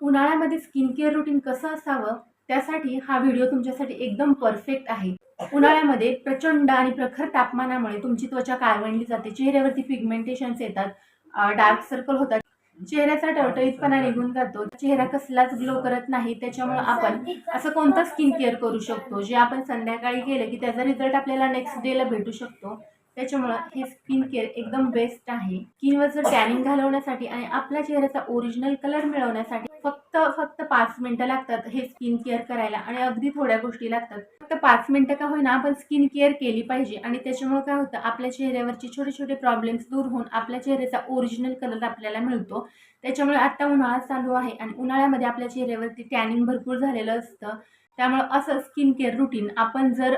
उन्हाळ्यामध्ये skin care routine कसं असावं त्यासाठी हा व्हिडिओ तुमच्यासाठी एकदम परफेक्ट आहे. उन्हाळ्यामध्ये प्रचंड आणि प्रखर तापमानामुळे तुमची त्वचा काळवंडली जाते चेहऱ्यावरती पिगमेंटेशन्स येतात डार्क सर्कल होतात. चेहऱ्याचा टवटवीतपणा निघून जातो चेहरा कसलाच ग्लो करत नाही त्याच्यामुळे आपण असं कोणतं स्किन केअर करू शकतो जे आपण संध्याकाळी केलं की त्याचा रिझल्ट आपल्याला नेक्स्ट डेला भेटू शकतो. त्याच्यामुळं हे स्किन केअर एकदम बेस्ट आहे. स्किनवरचं टॅनिंग घालवण्यासाठी आणि आपल्या चेहऱ्याचा ओरिजिनल कलर मिळवण्यासाठी फक्त फक्त पाच मिनिटं लागतात हे स्किन केअर करायला आणि अगदी थोड्या गोष्टी लागतात. फक्त पाच मिनिटं का होईना आपण स्किन केअर केली पाहिजे आणि त्याच्यामुळे काय होतं आपल्या चेहऱ्यावरचे छोटे छोटे प्रॉब्लेम्स दूर होऊन आपल्या चेहऱ्याचा ओरिजिनल कलर आपल्याला मिळतो. त्याच्यामुळे आता उन्हाळा चालू आहे आणि उन्हाळ्यामध्ये आपल्या चेहऱ्यावरती टॅनिंग भरपूर झालेलं असतं. त्यामुळे असं स्किन केअर रुटीन आपण जर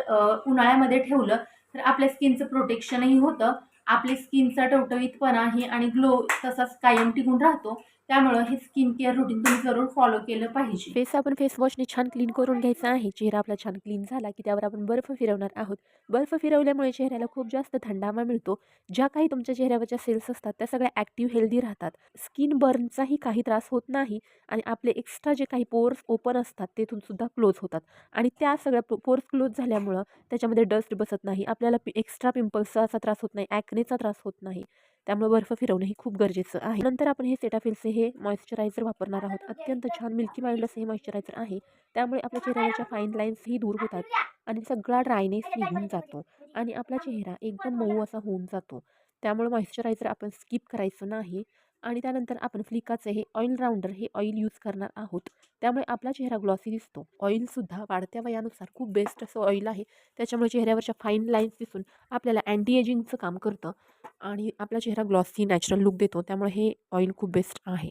उन्हाळ्यामध्ये ठेवलं तर आपल्या स्किनचं प्रोटेक्शनही होतं. आपली स्किनचा टवटवीतपणाही आणि ग्लो तसाच कायम टिकून राहतो. त्यामुळं हे स्किन केअर रुटीन तुम्ही जरूर फॉलो केलं पाहिजे. फेस आपण फेस वॉशने छान क्लीन करून घ्यायचा आहे. चेहरा आपला छान क्लीन झाला की त्यावर आपण बर्फ फिरवणार आहोत. बर्फ फिरवल्यामुळे चेहऱ्याला खूप जास्त थंडावा मिळतो. ज्या काही तुमच्या चेहऱ्यावरच्या सेल्स असतात त्या सगळ्या ॲक्टिव्ह हेल्दी राहतात. स्किन बर्नचाही काही त्रास होत नाही आणि आपले एक्स्ट्रा जे काही पोर्स ओपन असतात तेथून सुद्धा क्लोज होतात. आणि त्या सगळ्या पोर्स क्लोज झाल्यामुळं त्याच्यामध्ये डस्ट बसत नाही. आपल्याला एक्स्ट्रा पिंपल्सचा असा त्रास होत नाही. ॲक्नेचा त्रास होत नाही. त्यामुळे बर्फ फिरवणं हे खूप गरजेचं आहे. नंतर आपण हे सेटाफिलचे हे मॉइश्चरायझर वापरणार आहोत. अत्यंत छान मिल्की माइल्ड हे मॉइश्चरायझर आहे. त्यामुळे आपल्या चेहऱ्याच्या फाईन लाईन्सही दूर होतात आणि सगळा ड्रायनेस निघून जातो आणि आपला चेहरा एकदम मऊ असा होऊन जातो. त्यामुळे मॉइश्चरायझर आपण स्किप करायचं नाही. आणि त्यानंतर आपण फ्लिकाचे हे ऑइल राऊंडर हे ऑइल यूज करणार आहोत. त्यामुळे आपला चेहरा ग्लॉसी दिसतो. ऑइलसुद्धा वाढत्या वयानुसार खूप बेस्ट असं ऑइल आहे. त्याच्यामुळे चेहऱ्यावरच्या फाईन लाईन्स दिसून आपल्याला अँटी एजिंगचं काम करतं आणि आपला चेहरा ग्लॉसी नॅचरल लुक देतो. त्यामुळे हे ऑइल खूप बेस्ट आहे.